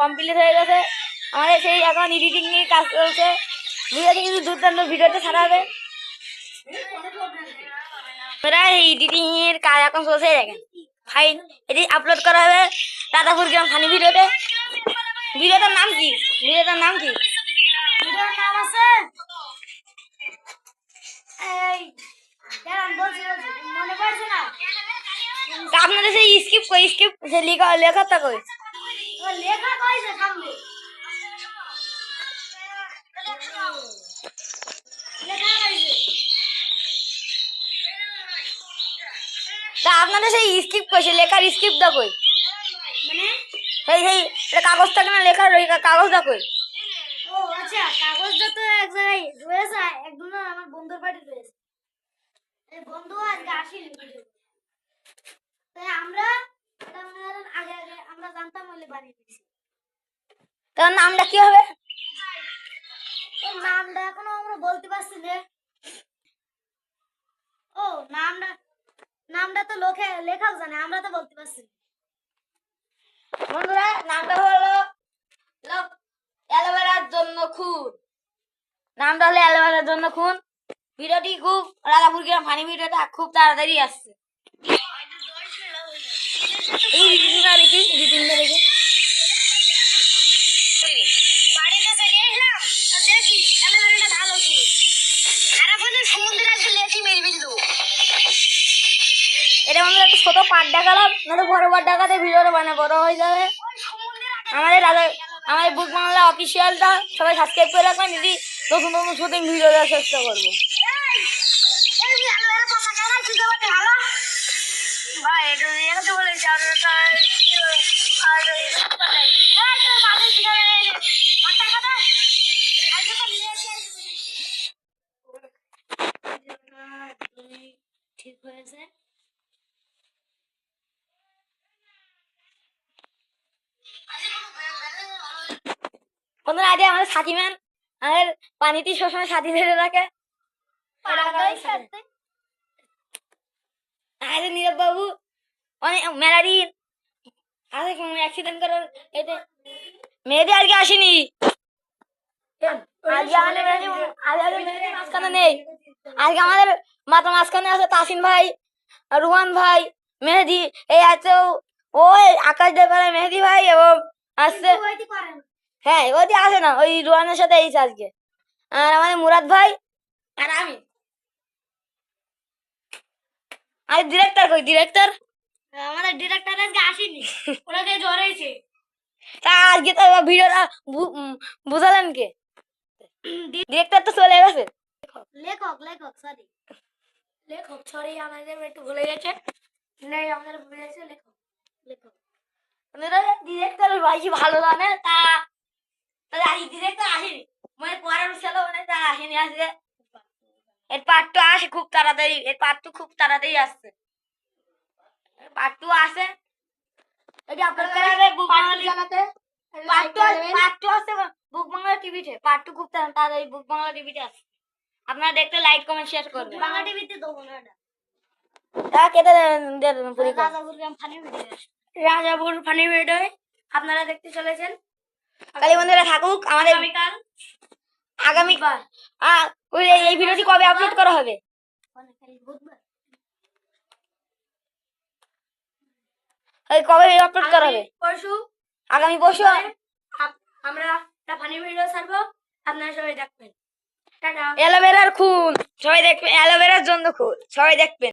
Complete হয়ে গেছে। আমাদের সেই এখন এডিটিং নিয়ে কাজ চলছে। ভিডিওতে কিন্তু দুর্দান্ত ভিডিওতে ছাড়া হবে? আমরা এই এডিটিং এর কাজ এখন চলছে দেখেন। ফাইন এটি আপলোড করা হবে দাদাপুর গ্রাম ফানি ভিডিওতে। ভিডিওটার নাম কি? ভিডিওটার নাম কি? ভিডিওর নাম আছে আপনাদের সেই স্কিপ কই স্কিপ সে লেখা লেখাটা কই? লেখা কইছে সামনে তা আপনাদের সেই স্কিপ কই? সে লেখার স্কিপটা কই? মানে? সেই সেই এটা কাগজটা কেন লেখার ওই কা- কাগজটা কই? ও আচ্ছা কাগজটা তো এক জায়গায় রয়েছে একদম আমার বন্ধুর বাড়ি রয়েছে। বন্ধু আজকে আসেনি তাই আমরা এটা মনে করেন আগে আগে আমরা জানতাম বলে বানিয়ে দিয়েছি তার নামটা কি হবে? নামটা এখনও আমরা বলতে পারছি না। ও নামটা নামটা তো লোকে লেখাও জানে আমরা তো বলতে পারছি বন্ধুরা নামটা হলো অ্যালোভেরার জন্য খুন। নামটা হলো অ্যালোভেরার জন্য খুন। ভিডিওটি খুব রাধাপুর গ্রাম ফানি ভিডিওটা খুব তাড়াতাড়ি আসছে। এই রিটিংটা রেখে রিটিংটা রেখে এটা আমাদের একটা ছোট পাট দেখালাম নয়তো বড় পাট দেখাতে ভিডিওটা মানে বড় হয়ে যাবে আমাদের রাধা আমাদের বুক বাংলা অফিসিয়ালটা সবাই সাবস্ক্রাইব করে রাখবেন যদি নতুন নতুন শুটিং ভিডিও দেওয়ার চেষ্টা করব এই যে অ্যালোভেরা পাশা কেন খুঁজে পাতে ভালো ভাই এটা দিয়ে তো বলেছি আর আর এই তো বাড়ি থেকে আটা কথা আজকে তো নিয়েছি ঠিক হয়েছে বন্ধুরা আগে আমাদের সাথী ম্যান আমাদের পানিতে সবসময় সাথী ধরে রাখে। আরে নীরব বাবু অনেক মেলা দিন। আরে কোন অ্যাক্সিডেন্ট করার এতে মেয়েদি আজকে আসেনি। আজকে আমাদের আজকে মাঝখানে নেই। আজকে আমাদের মাথা মাঝখানে আছে তাসিন ভাই রুমান ভাই মেহেদি এই আছে ও- ওই আকাশ দেবারে মেহেদি ভাই এবং আসছে হ্যাঁ ওইটি আসে না ওই রুয়ানের সাথে এইছে আজকে। আর আমাদের মুরাদ ভাই আর আমি। আর ডিরেক্টর কই ডিরেক্টর আমাদের ডিরেক্টর আজকে আসেনি ওনাকে জ্বর হয়েছে। তা আজকে তো ভিডিওটা বুঝালেন কে? ডিরেক্টর তো চলে গেছে। লেখক লেখক সরি লেখক সরি আমাদের একটু ভুলে গেছে। নেই আমাদের ভুলে গেছে লেখক লেখক। ডিরেক্টর বেশি ভালো জানে তা তাহলে আজ ডিরেক্টর আসেনি। মানে পরের ছিল মানে আসেনি এর পার্ট টু আসে খুব তাড়াতাড়ি এর পার্ট টু খুব তাড়াতাড়ি আসছে। পার্ট টু আসে। এটা আপলোড করা হবে বুক বাংলা জানাতে পার্ট টু পার্ট টু আসছে বুক বাংলা টিভিতে পার্ট টু খুব তাড়াতাড়ি বুক বাংলা টিভিতে আপনারা দেখতে লাইক কমেন্ট শেয়ার করবেন। বাংলা টিভিতে দেবো না। Rajapur funny video Rajapur funny video আপনারা দেখতে চলেছেন। কালী। বন্ধুরা থাকুক আমাদের আগামী এই- ভিডিওটি কবে আপলোড করা হবে? কবে আপলোড করা হবে? পরশু। আগামী পরশু আমরা ফানি ভিডিও ছাড়বো। আপনারা সবাই দেখবেন। অ্যালোভেরার খুন। সবাই দেখবেন অ্যালোভেরার জন্য খুন। সবাই দেখবেন।